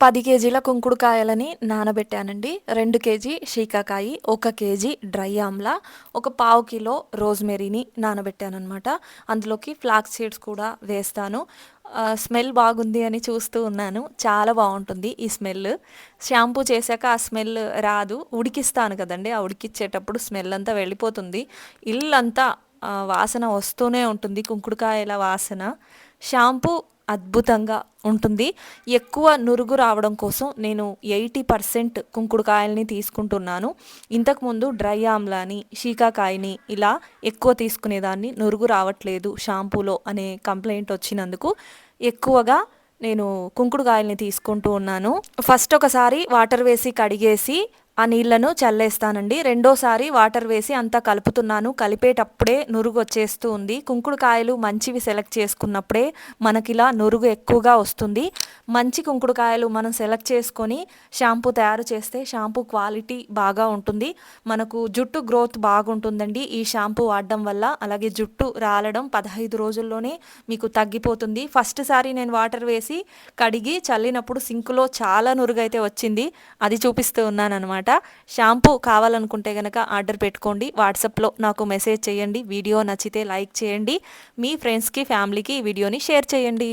పది కేజీల కుంకుడుకాయలని నానబెట్టానండి. రెండు కేజీ శీకాకాయి ఒక కేజీ డ్రై ఆమ్లా ఒక పావు కిలో రోజ్మెరీని నానబెట్టానమాట అందులోకి ఫ్లాక్స్ సీడ్స్ కూడా వేస్తాను. స్మెల్ బాగుంది అని చూస్తూ ఉన్నాను. చాలా బాగుంటుంది ఈ స్మెల్. షాంపూ చేశాక ఆ స్మెల్ రాదు. ఉడికిస్తాను కదండి. ఆ ఉడికిచ్చేటప్పుడు స్మెల్ అంతా వెళ్ళిపోతుంది. ఇల్లంతా వాసన వస్తూనే ఉంటుంది. కుంకుడుకాయల వాసన. షాంపూ అద్భుతంగా ఉంటుంది. ఎక్కువ నురుగు రావడం కోసం నేను ఎయిటీ పర్సెంట్ కుంకుడుకాయల్ని తీసుకుంటున్నాను. ఇంతకుముందు డ్రై ఆమ్లాని షీకాకాయని ఇలా ఎక్కువ తీసుకునేదాన్ని. నురుగు రావట్లేదు షాంపూలో అనే కంప్లైంట్ వచ్చినందుకు ఎక్కువగా నేను కుంకుడుకాయల్ని తీసుకుంటూ ఉన్నాను. ఫస్ట్ ఒకసారి వాటర్ వేసి కడిగేసి ఆ నీళ్ళను చల్లేస్తానండి. రెండోసారి వాటర్ వేసి అంతా కలుపుతున్నాను. కలిపేటప్పుడే నురుగు వచ్చేస్తూ ఉంది. కుంకుడుకాయలు మంచివి సెలెక్ట్ చేసుకున్నప్పుడే మనకిలా నురుగు ఎక్కువగా వస్తుంది. మంచి కుంకుడుకాయలు మనం సెలెక్ట్ చేసుకొని షాంపూ తయారు చేస్తే షాంపూ క్వాలిటీ బాగా ఉంటుంది. మనకు జుట్టు గ్రోత్ బాగుంటుందండి. ఈ షాంపూ వాడడం వల్ల అలాగే జుట్టు రాలడం పదహైదు రోజుల్లోనే మీకు తగ్గిపోతుంది. ఫస్ట్ సారి నేను వాటర్ వేసి కడిగి చల్లినప్పుడు సింకులో చాలా నురుగైతే వచ్చింది. అది చూపిస్తూ ఉన్నాను అనమాట అనమాట. షాంపూ కావాలనుకుంటే కనుక ఆర్డర్ పెట్టుకోండి. వాట్సాప్లో నాకు మెసేజ్ చేయండి. వీడియో నచ్చితే లైక్ చేయండి. మీ ఫ్రెండ్స్కి ఫ్యామిలీకి ఈ వీడియోని షేర్ చేయండి.